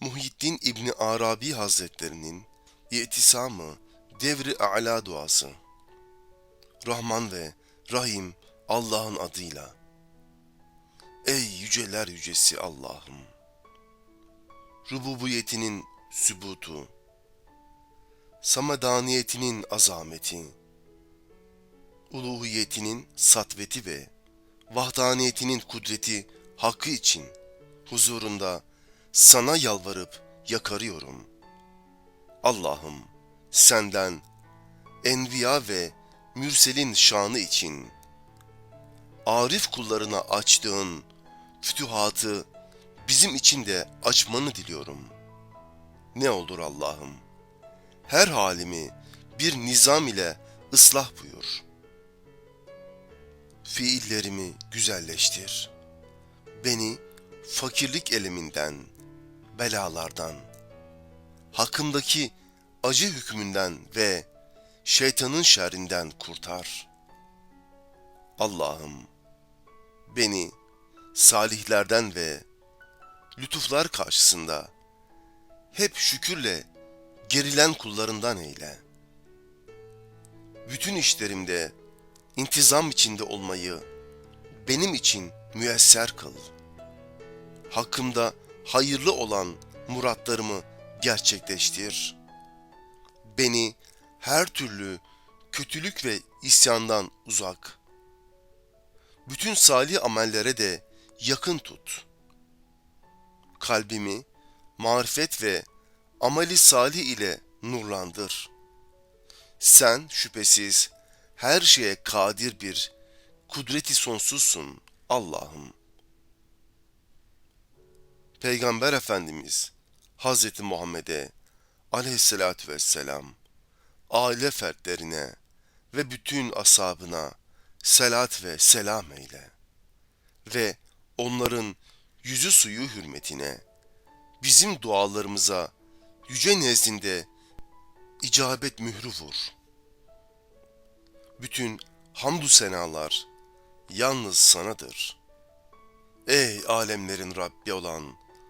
Muhyiddin İbni Arabi Hazretlerinin İtisamı Devri A'la duası. Rahman ve Rahim Allah'ın adıyla. Ey yüceler yücesi Allah'ım! Rububiyetinin sübutu, samadaniyetinin azameti, uluhiyetinin satveti ve vahdaniyetinin kudreti hakkı için huzurunda sana yalvarıp yakarıyorum. Allah'ım senden enbiya ve mürselin şanı için arif kullarına açtığın fütühatı bizim için de açmanı diliyorum. Ne olur Allah'ım, her halimi bir nizam ile ıslah buyur. Fiillerimi güzelleştir. Beni fakirlik eliminden, belalardan, hakkımdaki acı hükmünden ve şeytanın şerrinden kurtar. Allah'ım, beni salihlerden ve lütuflar karşısında hep şükürle gerilen kullarından eyle. Bütün işlerimde intizam içinde olmayı benim için müyesser kıl. Hakkımda hayırlı olan muratlarımı gerçekleştir. Beni her türlü kötülük ve isyandan uzak. Bütün salih amellere de yakın tut. Kalbimi marifet ve ameli salih ile nurlandır. Sen şüphesiz her şeye kadir bir kudreti sonsuzsun Allah'ım. Peygamber Efendimiz Hazreti Muhammed'e aleyhissalatü vesselam aile fertlerine ve bütün ashabına selat ve selam eyle. Ve onların yüzü suyu hürmetine bizim dualarımıza yüce nezdinde icabet mührü vur. Bütün hamdü senalar yalnız sanadır. Ey alemlerin Rabbi olan